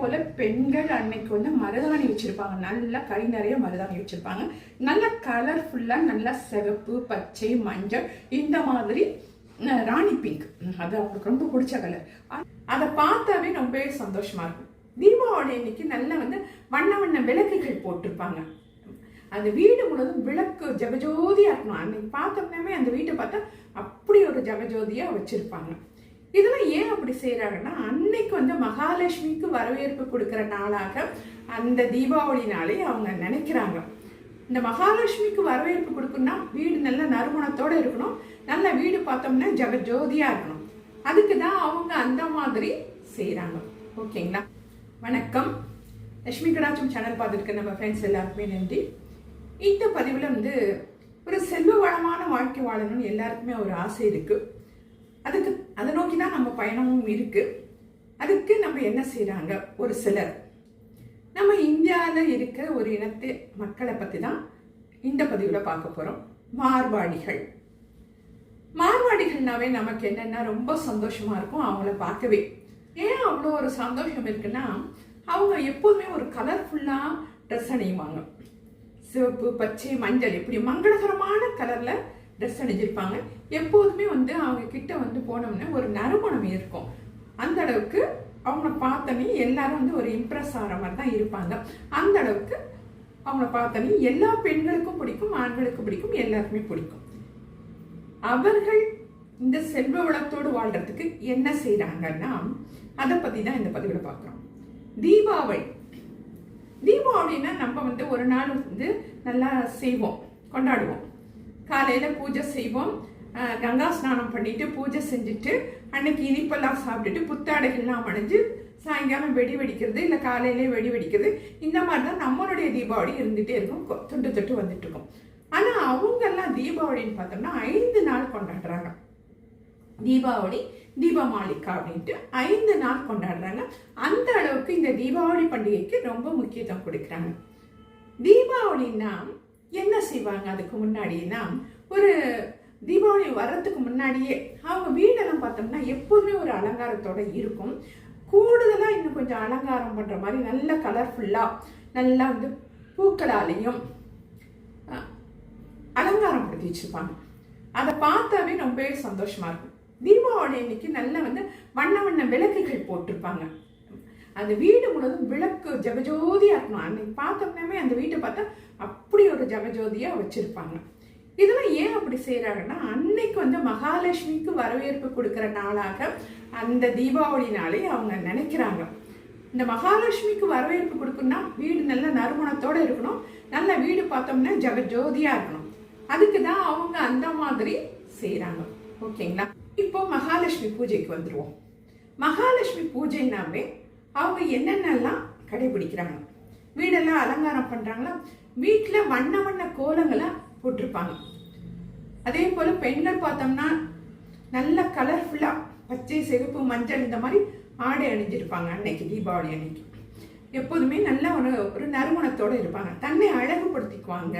போல பெண்கள் அன்னைக்கு வந்து மருதாணி வச்சிருப்பாங்க. நல்லா கை நிறைய மருதாணி வச்சிருப்பாங்க. நல்ல கலர்ஃபுல்லா நல்லா சிவப்பு பச்சை மஞ்சள் இந்த மாதிரி ராணி பிங்க் அது அவங்களுக்கு ரொம்ப பிடிச்ச கலர் அதை பார்த்தாவே ரொம்பவே சந்தோஷமா இருக்கும். தீபாவளி அன்னைக்கு நல்லா வந்து வண்ண வண்ண விளக்குகள் போட்டிருப்பாங்க. அந்த வீடு முழுவதும் விளக்கு ஜெகஜோதியா இருக்கணும். அன்னைக்கு பார்த்தோம்னாவே அந்த வீட்டை பார்த்தா அப்படி ஒரு ஜெகஜோதியா வச்சிருப்பாங்க. இதெல்லாம் ஏன் அப்படி செய்கிறாங்கன்னா அன்னைக்கு வந்து மகாலட்சுமிக்கு வரவேற்பு கொடுக்குற நாளாக அந்த தீபாவளி நாளை அவங்க நினைக்கிறாங்க. இந்த மகாலட்சுமிக்கு வரவேற்பு கொடுக்கணும்னா வீடு நல்ல நறுமணத்தோடு இருக்கணும். நல்ல வீடு பார்த்தோம்னா ஜெகஜோதியாக இருக்கணும். அதுக்கு தான் அவங்க அந்த மாதிரி செய்கிறாங்க ஓகேங்களா? வணக்கம். லட்சுமி கடாச்சம் சேனல் பார்த்துருக்க நம்ம ஃப்ரெண்ட்ஸ் எல்லாருக்குமே நன்றி. இந்த பதிவில் வந்து ஒரு செல்வ வளமான வாழ்க்கை வாழணும்னு எல்லாருக்குமே ஒரு ஆசை இருக்குது அதுக்கு அதை நோக்கி தான் நம்ம பயணமும் இருக்கு. அதுக்கு நம்ம என்ன செய்கிறாங்க ஒரு சிலர். நம்ம இந்தியாவில் இருக்கிற ஒரு இனத்தை மக்களை பற்றி தான் இந்த பதிவில் பார்க்க போகிறோம் மார்வாடிகள். மார்வாடிகள்னாவே நமக்கு என்னென்னா ரொம்ப சந்தோஷமாக இருக்கும் அவங்கள பார்க்கவே. ஏன் அவ்வளோ ஒரு சந்தோஷம் இருக்குன்னா அவங்க எப்போதுமே ஒரு கலர்ஃபுல்லாக ட்ரெஸ் அணியுவாங்க. சிவப்பு பச்சை மஞ்சள் இப்படி மங்களகரமான கலரில் ட்ரெஸ் அணிஞ்சிருப்பாங்க. எப்போதுமே வந்து அவங்க கிட்ட வந்து போனோம்னா ஒரு நறுமணம் இருக்கும் அந்த அளவுக்கு அவங்கள பார்த்தோன்னே எல்லாரும் வந்து ஒரு இம்ப்ரெஸ் ஆகிற மாதிரி தான் இருப்பாங்க. அந்த அளவுக்கு அவங்கள பார்த்தோன்னே எல்லா பெண்களுக்கும் பிடிக்கும் ஆண்களுக்கும் பிடிக்கும் எல்லாருக்குமே பிடிக்கும். அவர்கள் இந்த செல்வ வளத்தோடு வாழ்றதுக்கு என்ன செய்கிறாங்கன்னா அதை பற்றி தான் இந்த பதிவில் பார்க்குறோம். தீபாவளி. தீபாவளின்னா நம்ம வந்து ஒரு நாள் வந்து நல்லா செய்வோம் கொண்டாடுவோம். காலையில் பூஜை செய்வோம். கங்கா ஸ்நானம் பண்ணிட்டு பூஜை செஞ்சுட்டு அன்னைக்கு இனிப்பெல்லாம் சாப்பிட்டுட்டு புத்தாடைகள்லாம் அடைஞ்சு சாயங்காலம் வெடி வெடிக்கிறது இல்லை காலையிலே வெடி வெடிக்கிறது இந்த மாதிரி தான் நம்மளுடைய தீபாவளி இருந்துகிட்டே இருக்கும். கொ- தொட்டு தொட்டு வந்துட்டு இருக்கும் ஆனால் அவங்கெல்லாம் தீபாவளின்னு பார்த்தோம்னா ஐந்து நாள் கொண்டாடுறாங்க. தீபாவளி தீபமாளிகா அப்படின்ட்டு ஐந்து நாள் கொண்டாடுறாங்க. அந்த அளவுக்கு இந்த தீபாவளி பண்டிகைக்கு ரொம்ப முக்கியத்துவம் கொடுக்குறாங்க. தீபாவளின்னா என்ன செய்வாங்க? அதுக்கு முன்னாடினா ஒரு தீபாவளி வர்றதுக்கு முன்னாடியே அவங்க வீடெல்லாம் பார்த்தோம்னா எப்போதுமே ஒரு அலங்காரத்தோட இருக்கும். கூடுதலாக இன்னும் கொஞ்சம் அலங்காரம் பண்ணுற மாதிரி நல்ல கலர்ஃபுல்லாக நல்லா வந்து பூக்களாலையும் அலங்காரம் படுத்தி வச்சுருப்பாங்க. அதை பார்த்தாவே ரொம்பவே சந்தோஷமாக இருக்கும். தீபாவளி அன்னைக்கு நல்லா வந்து வண்ண வண்ண விளக்குகள் போட்டிருப்பாங்க. அந்த வீடு முழுவதும் விளக்கு ஜெகஜோதியா இருக்கணும் அன்னைக்கு பார்த்தோம்னாமே அந்த வீட்டை பார்த்தா அப்படி ஒரு ஜெகஜோதியா வச்சுருப்பாங்க. இதெல்லாம் ஏன் அப்படி செய்கிறாங்கன்னா அன்னைக்கு வந்து மகாலட்சுமிக்கு வரவேற்பு கொடுக்குற நாளாக அந்த தீபாவளி நாளை அவங்க நினைக்கிறாங்க. இந்த மகாலட்சுமிக்கு வரவேற்பு கொடுக்கணும்னா வீடு நல்ல நறுமணத்தோடு இருக்கணும். நல்ல வீடு பார்த்தோம்னா ஜெகஜோதியாக இருக்கணும். அதுக்கு தான் அவங்க அந்த மாதிரி செய்கிறாங்க ஓகேங்களா? இப்போ மகாலட்சுமி பூஜைக்கு வந்துடுவோம் மகாலட்சுமி பூஜைனாவே அவங்க என்னென்னலாம் கடைபிடிக்கிறாங்க வீடெல்லாம் அலங்காரம் பண்ணுறாங்களா வீட்டில் வண்ண வண்ண கோலங்களை போட்டிருப்பாங்க. அதே போல் பெண்கள் பார்த்தோம்னா நல்ல கலர்ஃபுல்லாக பச்சை சிவப்பு மஞ்சள் இந்த மாதிரி ஆடை அணிஞ்சிருப்பாங்க அன்னைக்கு தீபாவளி அன்னைக்கு. எப்போதுமே நல்ல ஒரு ஒரு நறுமணத்தோடு இருப்பாங்க. தன்னை அழகுபடுத்திக்குவாங்க.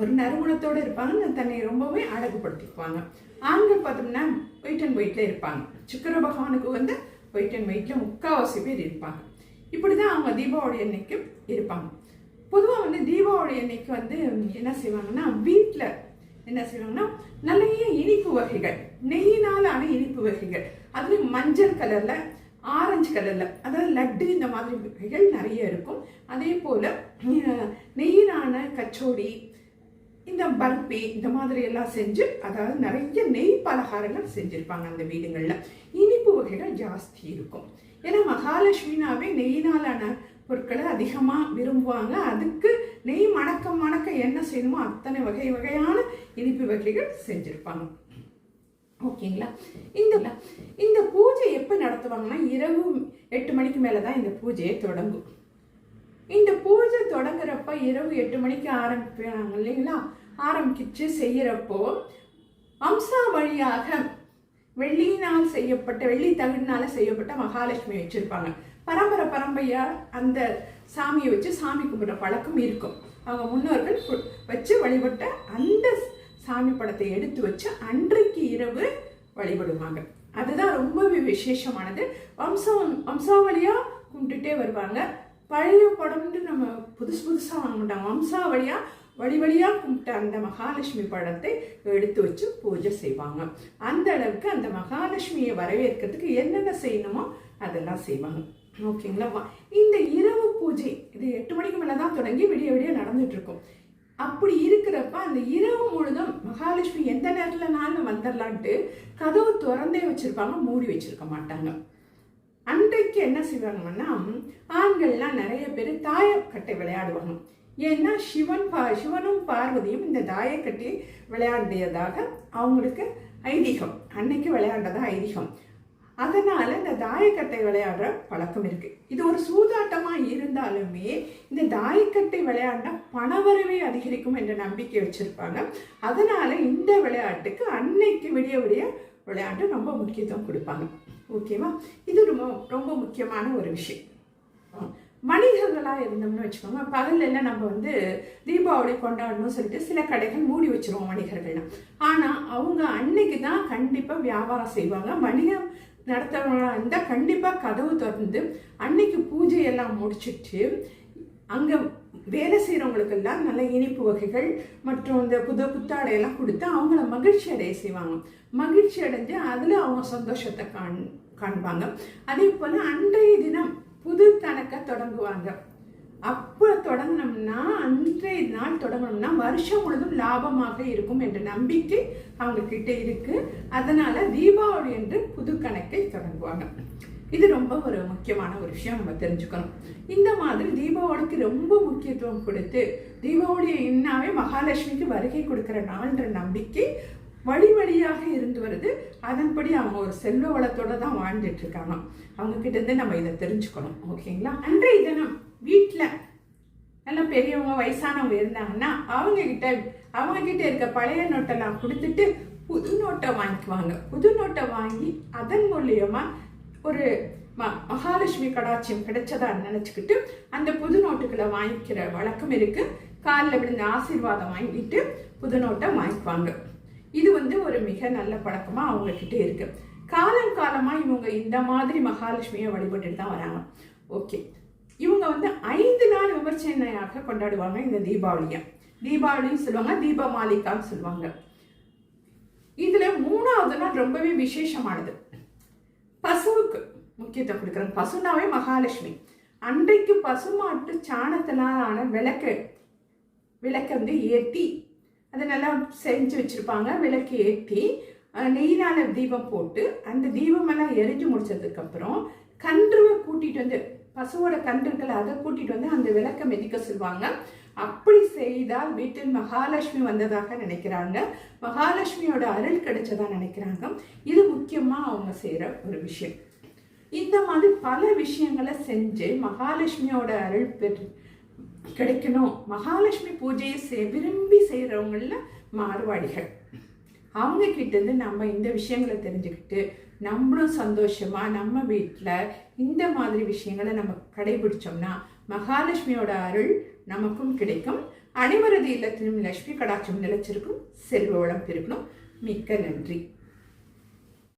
ஒரு நறுமணத்தோடு இருப்பாங்க தன்னை ரொம்பவே அழகுபடுத்திக்குவாங்க. ஆண்கள் பார்த்தோம்னா ஒயிட் அண்ட் ஒயிட்டில் இருப்பாங்க. சுக்கர பகவானுக்கு வந்து வெயிட் அண்ட் வெயிட்டில் முக்கால்வாசி பேர் இருப்பாங்க. இப்படி தான் அவங்க தீபாவளி அன்னைக்கு இருப்பாங்க. பொதுவாக வந்து தீபாவளி அன்னைக்கு வந்து என்ன செய்வாங்கன்னா வீட்டில் என்ன செய்வாங்கன்னா நிறைய இனிப்பு வகைகள் நெய்யினால் ஆன இனிப்பு வகைகள் அதுலேயும் மஞ்சள் கலரில் ஆரஞ்சு கலரில் அதாவது லட்டு இந்த மாதிரி வகைகள் நிறைய இருக்கும். அதே போல் நெய்யினான கச்சோடி இந்த பர்பி இந்த மாதிரி எல்லாம் செஞ்சு அதாவது நிறைய நெய் பலகாரங்கள் செஞ்சுருப்பாங்க அந்த வீடுகளில். இனிப்பு வகைகள் ஜாஸ்தி இருக்கும். ஏன்னா மகாலட்சுமினாவே நெய்யினாலான பொருட்களை அதிகமாக விரும்புவாங்க. அதுக்கு நெய் மணக்க மணக்க என்ன செய்யணுமோ அத்தனை வகை வகையான இனிப்பு வகைகள் செஞ்சுருப்பாங்க. ஓகேங்களா? இந்த இந்த பூஜை எப்போ நடத்துவாங்கன்னா இரவு எட்டு மணிக்கு மேலே தான் இந்த பூஜையை தொடங்கும். இந்த பூஜை தொடங்குறப்ப இரவு எட்டு மணிக்கு ஆரம்பிப்பாங்க இல்லைங்களா? ஆரம்பிச்சு செய்கிறப்போ அம்சா வழியாக வெள்ளியினால் செய்யப்பட்ட வெள்ளி தகுடினால செய்யப்பட்ட மகாலட்சுமி வச்சிருப்பாங்க. பரம்பரை பரம்பரையா அந்த சாமியை வச்சு சாமி கும்பிட்ற பழக்கம் இருக்கும். அவங்க முன்னோர்கள் வச்சு வழிபட்ட அந்த சாமி படத்தை எடுத்து வச்சு அன்றைக்கு இரவு வழிபடுவாங்க. அதுதான் ரொம்பவே விசேஷமானது. வம்சம் வம்சாவளியா கும்பிட்டுட்டே வருவாங்க. பழைய படம்னு நம்ம புதுசு புதுசாக வாங்க மாட்டாங்க வம்சாவளியா வழி வழியாக கும்பிட்ட அந்த மகாலட்சுமி படத்தை எடுத்து வச்சு பூஜை செய்வாங்க. அந்த அளவுக்கு அந்த மகாலட்சுமியை வரவேற்கிறதுக்கு என்னென்ன செய்யணுமோ அதெல்லாம் செய்வாங்க. ஓகேங்களா? இந்த இரவு பூஜை இது எட்டு மணிக்கு மேலே தான் தொடங்கி விடிய விடிய நடந்துட்டு இருக்கும் அப்படி இருக்கிறப்ப அந்த இரவு முழுதும் மகாலட்சுமி எந்த நேரத்துலனாலும் வந்துடலான்ட்டு கதவு திறந்தே வச்சிருப்பாங்க மூடி வச்சிருக்க மாட்டாங்க. அன்றைக்கு என்ன செய்வாங்கன்னா ஆண்கள்லாம் நிறைய பேர் தாயக்கட்டை விளையாடுவாங்க. ஏன்னா சிவன் பா சிவனும் பார்வதியும் இந்த தாயக்கட்டை விளையாண்டியதாக அவங்களுக்கு ஐதீகம். அன்னைக்கு விளையாண்டதா ஐதீகம். அதனால இந்த தாயக்கட்டை விளையாடுற பழக்கம் இருக்கு. இது ஒரு சூதாட்டமா இருந்தாலுமே இந்த தாயக்கட்டை விளையாடினா பணவரவே அதிகரிக்கும் என்ற நம்பிக்கை வச்சிருப்பாங்க. அதனால இந்த விளையாட்டுக்கு அன்னைக்கு விடிய விடிய விளையாட்டு ரொம்ப முக்கியத்துவம் கொடுப்பாங்க. ஓகேவா? இது ரொம்ப ரொம்ப முக்கியமான ஒரு விஷயம். வணிகர்களாக இருந்தோம்னு வச்சுக்கோங்க. பகல்ல எல்லாம் நம்ம வந்து தீபாவளி கொண்டாடணும்னு சொல்லிட்டு சில கடைகள் மூடி வச்சிருவோம் வணிகர்கள்லாம். ஆனால் அவங்க அன்னைக்கு தான் கண்டிப்பாக வியாபாரம் செய்வாங்க. வணிகம் நடத்துறவங்களா இருந்தால் கண்டிப்பாக கதவு திறந்து அன்னைக்கு பூஜையெல்லாம் முடிச்சிட்டு அங்கே வேலை செய்கிறவங்களுக்கெல்லாம் நல்ல இனிப்பு வகைகள் மற்றும் இந்த புது புத்தாடையெல்லாம் கொடுத்து அவங்கள மகிழ்ச்சி அடைய செய்வாங்க. மகிழ்ச்சி அடைஞ்சு அதில் அவங்க சந்தோஷத்தை காண் காண்பாங்க. அதே போல் அன்றைய தினம் புது கணக்கை தொடங்குவாங்க. அப்போ தொடங்கினோம்னா அன்றைய நாள் தொடங்கணும்னா வருஷம் முழுதும் லாபமாக இருக்கும் என்ற நம்பிக்கை அவங்க கிட்ட இருக்கு. அதனால தீபாவளி என்று புது கணக்கை தொடங்குவாங்க. இது ரொம்ப ஒரு முக்கியமான ஒரு விஷயம் நம்ம தெரிஞ்சுக்கணும். இந்த மாதிரி தீபாவளிக்கு ரொம்ப முக்கியத்துவம் கொடுத்து தீபாவளி என்னாவே மகாலட்சுமிக்கு வருகை கொடுக்கிற நாள்ன்ற நம்பிக்கை வழி வழியாக இருந்து வருது. அதன்படி அவங்க ஒரு செல்வ வளத்தோட தான் வாழ்ந்துட்டு இருக்காங்க. அவங்க கிட்ட நம்ம இதை தெரிஞ்சுக்கணும். ஓகேங்களா? அன்றைய தினம் வீட்டில் நல்லா பெரியவங்க வயசானவங்க இருந்தாங்கன்னா அவங்க கிட்ட அவங்க கிட்ட இருக்க பழைய நோட்டெல்லாம் கொடுத்துட்டு புது நோட்டை வாங்கிக்குவாங்க. புது நோட்டை வாங்கி அதன் மூலியமா ஒரு ம மகாலட்சுமி கடாட்சியம் கிடைச்சதா நினச்சிக்கிட்டு அந்த புது நோட்டுகளை வாங்கிக்கிற வழக்கம் இருக்கு. காலில் விழுந்த ஆசீர்வாதம் வாங்கிட்டு புது நோட்டை வாங்கிக்குவாங்க. இது வந்து ஒரு மிக நல்ல பழக்கமாக அவங்கக்கிட்ட இருக்குது இருக்கு. காலம் காலமாக இவங்க இந்த மாதிரி மகாலட்சுமியை வழிபட்டுட்டு தான் வராங்க. ஓகே. இவங்க வந்து ஐந்து நாள் விமர்சனையாக கொண்டாடுவாங்க இந்த தீபாவளியை. தீபாவளின்னு சொல்லுவாங்க தீபமாலிகான்னு சொல்லுவாங்க. இதில் மூணாவது நாள் ரொம்பவே விசேஷமானது. பசுவுக்கு முக்கியத்துவம் கொடுக்குறாங்க. பசுனாவே மகாலட்சுமி. அன்றைக்கு பசுமாட்டு சாணத்தினால் ஆன விளக்கு வந்து ஏற்றி அதை நல்லா செஞ்சு வச்சுருப்பாங்க விளக்கு ஏற்றி நெய்யினால் தீபம் போட்டு அந்த தீபமெல்லாம் எரிஞ்சு முடிச்சதுக்கப்புறம் கன்றுவை கூட்டிகிட்டு வந்து பசுவோட கன்றுக்களை அதை கூட்டிகிட்டு வந்து அந்த விளக்கை மிதிக்க சொல்லுவாங்க. அப்படி செய்தால் வீட்டில் மகாலட்சுமி வந்ததாக நினைக்கிறாங்க. மகாலட்சுமியோட அருள் கிடைச்சதா நினைக்கிறாங்க. இது முக்கியமாக அவங்க செய்கிற ஒரு விஷயம். இந்த மாதிரி பல விஷயங்களை செஞ்சு மகாலட்சுமியோட அருள் பெற்று கிடைக்கணும். மகாலட்சுமி பூஜையை செய் விரும்பி செய்கிறவங்கள மாறுவாடிகள் அவங்க கிட்டேருந்து நம்ம இந்த விஷயங்களை தெரிஞ்சுக்கிட்டு நம்மளும் சந்தோஷமாக நம்ம வீட்டில் இந்த மாதிரி விஷயங்களை நம்ம கடைபிடிச்சோம்னா மகாலட்சுமியோட அருள் நமக்கும் கிடைக்கும். அனைவரது இல்லத்திலும் லட்சுமி கடாட்சம் நிலச்சிருக்கும். செல்வ வளம் பெருக்கணும் மிக்க நன்றி.